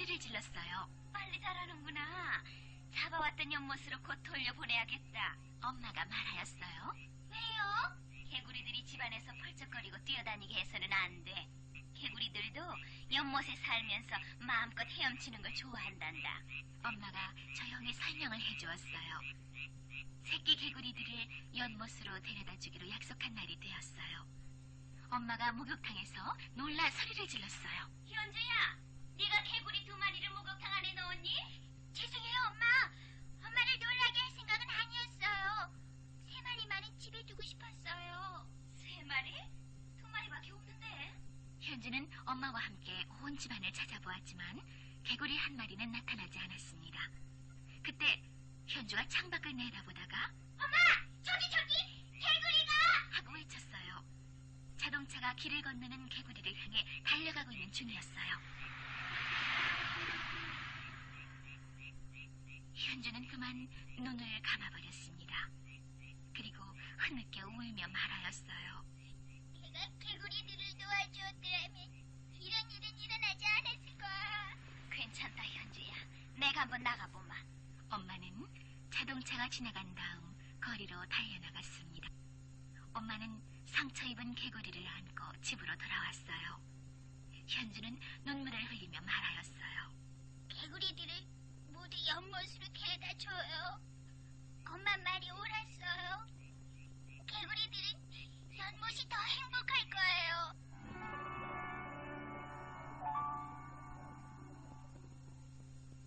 소리를 질렀어요. 빨리 자라는구나. 잡아왔던 연못으로 곧 돌려보내야겠다. 엄마가 말하였어요. 왜요? 개구리들이 집안에서 펄쩍거리고 뛰어다니게 해서는 안 돼. 개구리들도 연못에 살면서 마음껏 헤엄치는 걸 좋아한단다. 엄마가 조용히 설명을 해주었어요. 새끼 개구리들을 연못으로 데려다 주기로 약속한 날이 되었어요. 엄마가 목욕탕에서 놀라 소리를 질렀어요. 현주 싶었어요. 세 마리? 두 마리밖에 없는데. 현주는 엄마와 함께 온 집안을 찾아보았지만 개구리 한 마리는 나타나지 않았습니다. 그때 현주가 창밖을 내다보다가 엄마, 저기 저기 개구리가! 하고 외쳤어요. 자동차가 길을 건너는 개구리를 향해 달려가고 있는 중이었어요. 현주는 그만 눈을 감아버렸습니다. 그리고 흐느껴 울며 말하였어요. 내가 개구리들을 도와주었더라면 이런 일은 일어나지 않았을 거야. 괜찮다, 현주야. 내가 한번 나가보마. 엄마는 자동차가 지나간 다음 거리로 달려나갔습니다. 엄마는 상처 입은 개구리를 안고 집으로 돌아왔어요. 현주는 눈물을 흘리며 말하였어요. 개구리들을 모두 연못으로 데려다 줘요. 엄마 말이 더 행복할 거예요.